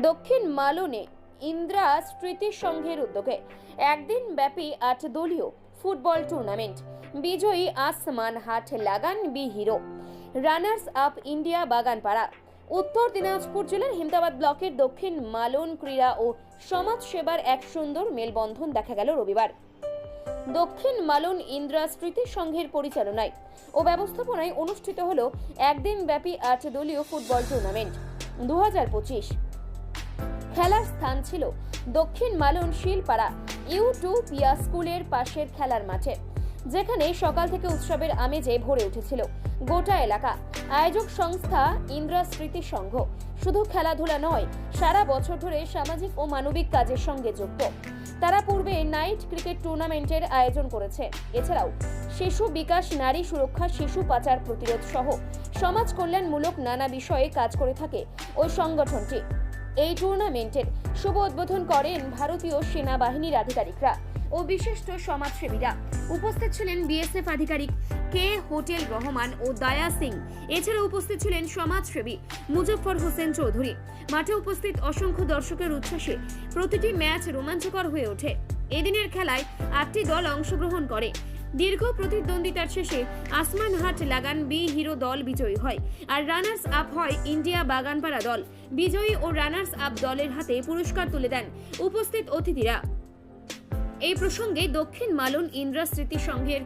দক্ষিণ মালনে ইন্দ্রা স্মৃতি সংঘের উদ্যোগে একদিন ব্যাপী আট দলীয় ফুটবল টুর্নামেন্ট। বিজয়ী আসমান হাট লাগান B hero. Runners up India Baganpara, Uttar Dinajpur জেলার হেমদাবাদ ব্লকের দক্ষিণ মালন ক্রীড়া ও সমাজ সেবার এক সুন্দর মেলবন্ধন দেখা গেল রবিবার। দক্ষিণ মালন ইন্দ্রা স্মৃতি সংঘের পরিচালনায় ও ব্যবস্থাপনায় অনুষ্ঠিত হল একদিন ব্যাপী আট দলীয় ফুটবল টুর্নামেন্ট। দু হাজার পঁচিশ খেলার স্থান ছিল দক্ষিণ মালন শিলপাড়া ইউ টু পিয়া স্কুলের পাশের খেলার মাঠে, যেখানে সকাল থেকে উৎসবের আমেজে ভরে উঠেছিল গোটা এলাকা। আয়োজক সংস্থা ইন্দ্রা স্মৃতি সংঘ শুধু খেলাধুলা নয়, সারা বছর ধরে সামাজিক ও মানবিক কাজের সঙ্গে যুক্ত। তারা পূর্বে নাইট ক্রিকেট টুর্নামেন্টের আয়োজন করেছে। এছাড়াও শিশু বিকাশ নারী সুরক্ষা শিশু পাচার প্রতিরোধ সহ সমাজ কল্যাণমূলক নানা বিষয়ে কাজ করে থাকে ওই সংগঠনটি। এই টুর্নামেন্টের শুভ উদ্বোধন করেন ভারতীয় সেনাবাহিনীর আধিকারিকরা ও বিশিষ্ট সমাজসেবীরা। উপস্থিত ছিলেন বিএসএফ আধিকারিক কে হোটেল রহমান ও দায়া সিং। এছাড়া উপস্থিত ছিলেন সমাজসেবী মুজফর হোসেন চৌধুরী। মাঠে উপস্থিত অসংখ্য দর্শকের উচ্ছ্বাসে প্রতিটি ম্যাচ রোমাঞ্চকর হয়ে ওঠে। এদিনের খেলায় আটটি দল অংশগ্রহণ করে। দীর্ঘ প্রতিদ্বন্দ্বিতার শেষে আসমান হাট লাগান বি হিরো দল বিজয়ী হয়। আর রানার্স আপ হয় ইন্ডিয়া বাগানপাড়া দল। বিজয়ী ও রানার্স আপ দলের হাতে পুরস্কার তুলে দেন উপস্থিত অতিথিরা। এই প্রসঙ্গে দক্ষিণ মালন ইন্দ্রা স্মৃতি সংঘের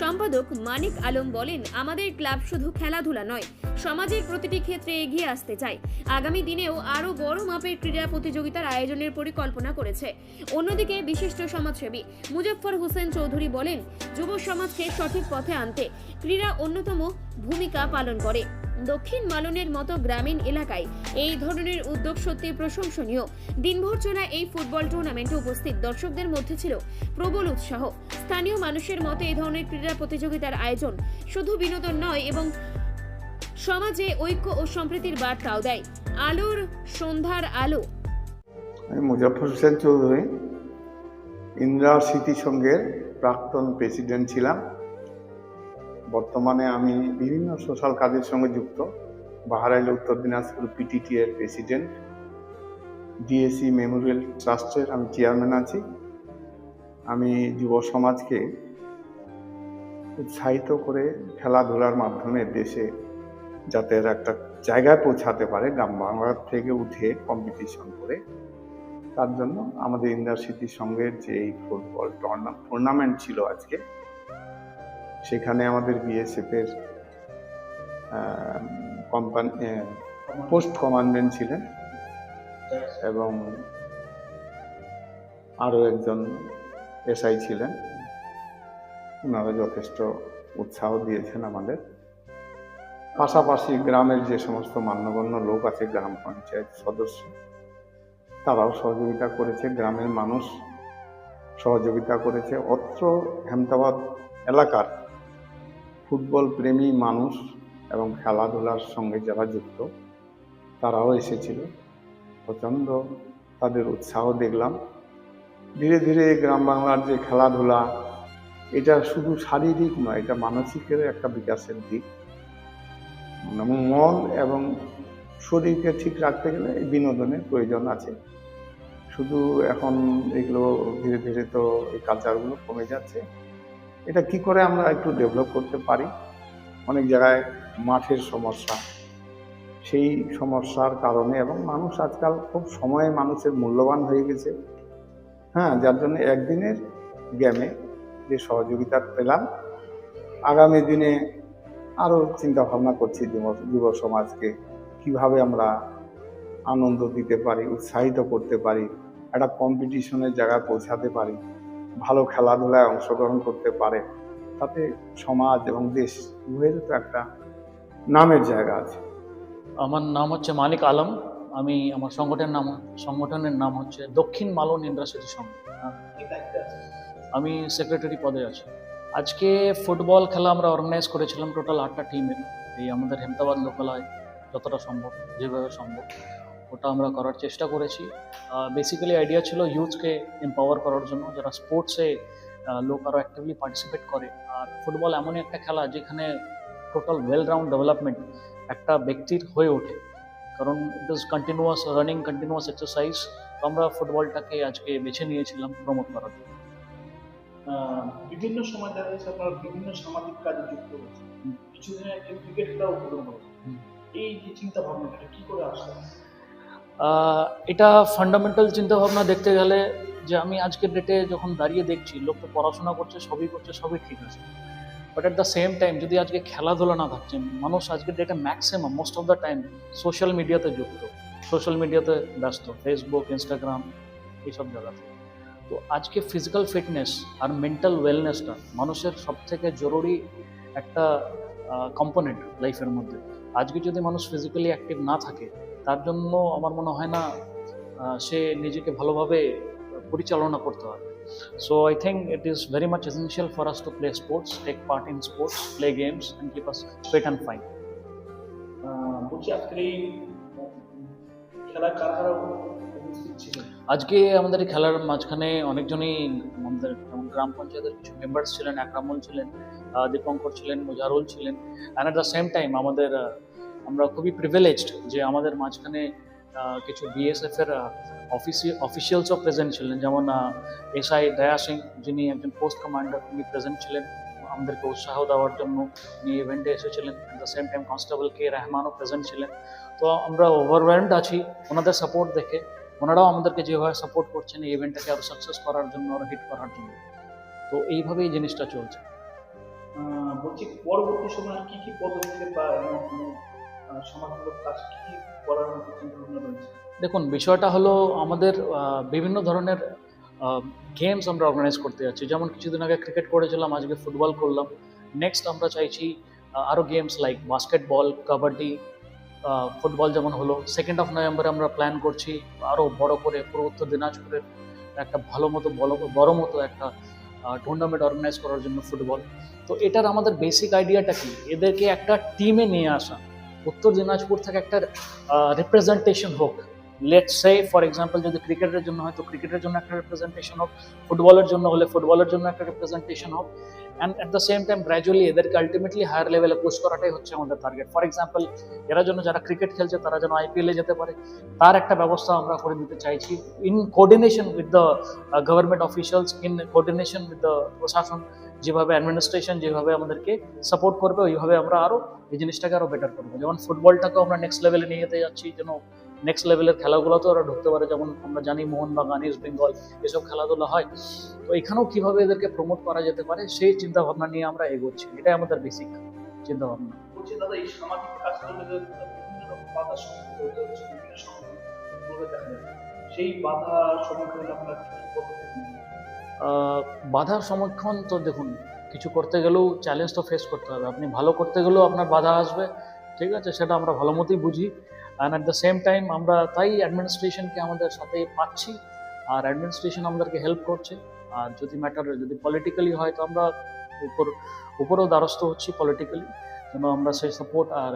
সম্পাদক মানিক আলম বলেন, আমাদের ক্লাব শুধু খেলাধুলা নয়, সমাজের প্রতিটি ক্ষেত্রে এগিয়ে আসতে চায়। আগামী দিনেও আরও বড় মাপের ক্রীড়া প্রতিযোগিতার আয়োজনের পরিকল্পনা করেছে। অন্যদিকে বিশিষ্ট সমাজসেবী মুজফর হোসেন চৌধুরী বলেন, যুব সমাজকে সঠিক পথে আনতে ক্রীড়া অন্যতম ভূমিকা পালন করে। দক্ষিণ মালনের মতো গ্রামীণ এলাকায়। এই ধরনের উদ্যোগ সত্যি প্রশংসনীয়। দিনভর চলা এই ফুটবল টুর্নামেন্টে উপস্থিত দর্শকদের মধ্যে ছিল প্রবল উৎসাহ। স্থানীয় মানুষের মতে এই ধরনের ক্রীড়া প্রতিযোগিতার আয়োজন শুধু বিনোদন নয়, এবং সমাজে ঐক্য ও সম্প্রীতির বার্তাও দেয়। আলোর সন্ধ্যার আলো। আমি মুজাফর হোসেন চৌধুরী ইন্দিরা স্মৃতি সংঘের প্রাক্তন প্রেসিডেন্ট ছিলাম। বর্তমানে আমি বিভিন্ন সোশ্যাল কাজের সঙ্গে যুক্ত। বাহারাইল উত্তর দিনাজপুর পিটিটি এর প্রেসিডেন্ট ডিএসি মেমোরিয়াল ট্রাস্টের আমি চেয়ারম্যান আছি। আমি যুব সমাজকে উৎসাহিত করে খেলাধুলার মাধ্যমে দেশে যাতে একটা জায়গায় পৌঁছাতে পারে, গ্রাম বাংলার থেকে উঠে কম্পিটিশন করে। তার জন্য আমাদের ইন্দ্রাসিটি সঙ্গে যে এই ফুটবল টুর্নামেন্ট ছিল আজকে সেখানে আমাদের বিএসএফ এর কোম্পানি পোস্ট কমান্ডেন্ট ছিলেন এবং আরও একজন এসআই ছিলেন। ওনারা যথেষ্ট উৎসাহ দিয়েছেন আমাদের। পাশাপাশি গ্রামের যে সমস্ত মান্যগণ্য লোক আছে, গ্রাম পঞ্চায়েত সদস্য, তারাও সহযোগিতা করেছে। গ্রামের মানুষ সহযোগিতা করেছে। অত্র হেমতাবাদ এলাকার ফুটবল প্রেমী মানুষ এবং খেলাধুলার সঙ্গে যারা যুক্ত, তারাও এসেছিল। প্রচণ্ড তাদের উৎসাহ দেখলাম। ধীরে ধীরে গ্রাম বাংলার যে খেলাধুলা, এটা শুধু শারীরিক নয়, এটা মানসিকের একটা বিকাশের দিক। মন এবং শরীরকে ঠিক রাখতে গেলে বিনোদনের প্রয়োজন আছে। শুধু এখন এগুলো ধীরে ধীরে তো এই কালচারগুলো কমে যাচ্ছে। এটা কি করে আমরা একটু ডেভেলপ করতে পারি? অনেক জায়গায় মাঠের সমস্যা। সেই সমস্যার কারণে এবং মানুষ আজকাল খুব সময়ে মানুষের মূল্যবান হয়ে গেছে। হ্যাঁ যার জন্য একদিনের গেমে যে সহযোগিতা পেলাম, আগামী দিনে আরও চিন্তাভাবনা করছি যুব সমাজকে কীভাবে আমরা আনন্দ দিতে পারি, উৎসাহিত করতে পারি, একটা কম্পিটিশনের জায়গায় পৌঁছাতে পারি। ভালো খেলাধুলায় অংশগ্রহণ করতে পারে, তাতে সমাজ এবং দেশ উভয়ের তো একটা নামের জায়গা আছে। আমার নাম হচ্ছে মানিক আলম, আমি আমার সংগঠনের নাম সংগঠনের নাম হচ্ছে দক্ষিণ মালন ইন্ডাস্ট্রি সংঘ। আমি সেক্রেটারি পদে আছি। আজকে ফুটবল খেলা আমরা অর্গানাইজ করেছিলাম টোটাল আটটা টিমের এই আমাদের হেমতাবাদ লোকালয় যতটা সম্ভব, যেভাবে সম্ভব। ওটা আমরা করার চেষ্টা করেছি। বেসিক্যালি আইডিয়া ছিল ইউথকে এম্পাওয়ার করার জন্য যারা স্পোর্টসে লোক আরও অ্যাক্টিভলি পার্টিসিপেট করে। আর ফুটবল এমনই একটা খেলা যেখানে টোটাল ওয়েল রাউন্ড ডেভেলপমেন্ট একটা ব্যক্তির হয়ে ওঠে। কারণ it is continuous running continuous exercise তো আমরা ফুটবলটাকে আজকে বেছে নিয়েছিলাম প্রমোট করার জন্য। বিভিন্ন সময় দেখা যাচ্ছে আপনারা বিভিন্ন সামাজিক কাজে যুক্ত হয়েছে কিছুদিন আগে ক্রিকেট খেলাও এই যে চিন্তা ভাবনাটা কি করে আহ, এটা ফান্ডামেন্টাল চিন্তাভাবনা দেখতে গেলে যে আমি আজকের ডেটে যখন দাঁড়িয়ে দেখছি, লোক তো পড়াশোনা করছে, সবই করছে, সবই ঠিক আছে। But at the same time যদি আজকে খেলাধুলা না থাকছে, মানুষ আজকের ডেটে maximum most of the time social মিডিয়াতে যুক্ত। সোশ্যাল মিডিয়াতে ব্যস্ত ফেসবুক ইনস্টাগ্রাম এইসব জায়গাতে। তো আজকে ফিজিক্যাল ফিটনেস আর মেন্টাল ওয়েলনেসটা মানুষের সব থেকে জরুরি একটা কম্পোনেন্ট লাইফের মধ্যে। আজকে যদি মানুষ ফিজিক্যালি অ্যাক্টিভ না থাকে তার জন্য আমার মনে হয় না সে নিজেকে ভালোভাবে পরিচালনা করতে পারবে। So I think it is very much essential for us to play sports take part in sports play games and keep us fit and fine বলছি আজকের এই খেলায় কারা কারা আজকে আমাদের এই খেলার মাঝখানে অনেকজনই আমাদের যেমন গ্রাম পঞ্চায়েতের কিছু মেম্বার্স ছিলেন একরামুল ছিলেন দীপঙ্কর ছিলেন মুজারুল ছিলেন and at the same time আমাদের আমরা খুবই প্রিভিলেজড যে আমাদের মাঝখানে কিছু বিএসএফ এর অফিসি অফিসিয়ালসও প্রেজেন্ট ছিলেন। যেমন এসআই দয়া সিং, যিনি একজন পোস্ট কমান্ডার উনি প্রেজেন্ট ছিলেন। আমাদেরকে উৎসাহ দেওয়ার জন্য উনি ইভেন্টে এসেছিলেন। At the same time constable K রহমানও present ছিলেন। তো আমরা ওভারওয়েলড আছি ওনাদের সাপোর্ট দেখে। ওনারাও আমাদেরকে যেভাবে সাপোর্ট করছেন এই ইভেন্টটাকে আরও সাকসেস করার জন্য আরও হিট করার জন্য। তো এইভাবেই এই জিনিসটা চলছে। বলছি, পরবর্তী সময়ে কি কি পদক্ষেপ বা সমাজমূলক কাজ কি করার মতো চিন্তা ভাবনা রয়েছে? দেখুন, বিষয়টা হলো আমাদের বিভিন্ন ধরনের গেমস আমরা অর্গানাইজ করতে যাচ্ছি। যেমন কিছুদিন আগে ক্রিকেট করেছিলাম, আজকে ফুটবল করলাম। নেক্সট আমরা চাইছি আরও games like basketball kabaddi football যেমন হলো। সেকেন্ড অফ নভেম্বরে আমরা প্ল্যান করছি আরও বড় করে পুরো উত্তর দিনাজপুরের একটা ভালো মতো, বড় মতো একটা টুর্নামেন্ট অর্গানাইজ করার জন্য ফুটবল তো এটার আমাদের বেসিক আইডিয়াটা কি? এদেরকে একটা টিমে নিয়ে আসা। উত্তর দিনাজপুর থেকে একটা রিপ্রেজেন্টেশন হোক। লেট সে ফর এক্সাম্পল যদি ক্রিকেটের জন্য হয়, তো ক্রিকেটের জন্য একটা রিপ্রেজেন্টেশন হোক, ফুটবলের জন্য হলে ফুটবলের জন্য একটা রিপ্রেজেন্টেশন হোক। And at the same time gradually এদেরকে আলটিমেটলি হায়ার লেভেলে পুশ করাটাই হচ্ছে আমাদের টার্গেট ফর এক্সাম্পল এরা জন্য যারা ক্রিকেট খেলছে, তারা যেন আইপিএলে যেতে পারে। তার একটা ব্যবস্থা আমরা করে দিতে চাইছি। In coordination with the government officials in coordination with the প্রশাসন, যেভাবে অ্যাডমিনিস্ট্রেশন যেভাবে আমাদেরকে সাপোর্ট করবে, ওইভাবে আমরা আরও এই জিনিসটাকে আরও বেটার করব। যেমন ফুটবলটাকেও আমরা নেক্সট লেভেলে নিয়ে যেতে যাচ্ছি, যেন নেক্সট লেভেলের খেলাগুলোতেও ওরা ঢুকতে পারে যেমন আমরা জানি মোহনবাগান ইস্ট বেঙ্গল এসব খেলাধুলা হয়। তো এখানেও কীভাবে এদেরকে প্রমোট করা যেতে পারে সেই চিন্তা ভাবনা নিয়ে আমরা এগোচ্ছি। এটাই আমাদের বেসিক চিন্তা ভাবনা সেই বাধা সম্মুখীন আপনারা বাধার সমক্ষণ তো দেখুন কিছু করতে গেলেও চ্যালেঞ্জ তো ফেস করতে হবে। আপনি ভালো করতে গেলেও আপনার বাধা আসবে ঠিক আছে? সেটা আমরা ভালো মতোই বুঝি। And at the same time আমরা তাই অ্যাডমিনিস্ট্রেশনকে আমাদের সাথে পাচ্ছি। আর অ্যাডমিনিস্ট্রেশন আমাদেরকে হেল্প করছে। আর যদি ম্যাটার যদি পলিটিক্যালি হয়, তো আমরা উপর, উপরেও দ্বারস্থ হচ্ছি পলিটিক্যালি যেন আমরা সেই সাপোর্ট আর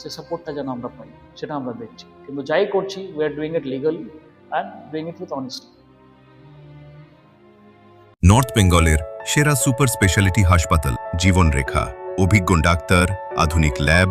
সেই সাপোর্টটা যেন আমরা পাই, সেটা আমরা দেখছি। কিন্তু যাই করছি we are doing it legally and doing it with honesty north বেঙ্গলের সেরা সুপার স্পেশালিটি হাসপাতাল, জীবনরেখা, অভিজ্ঞ ডাক্তার, আধুনিক lab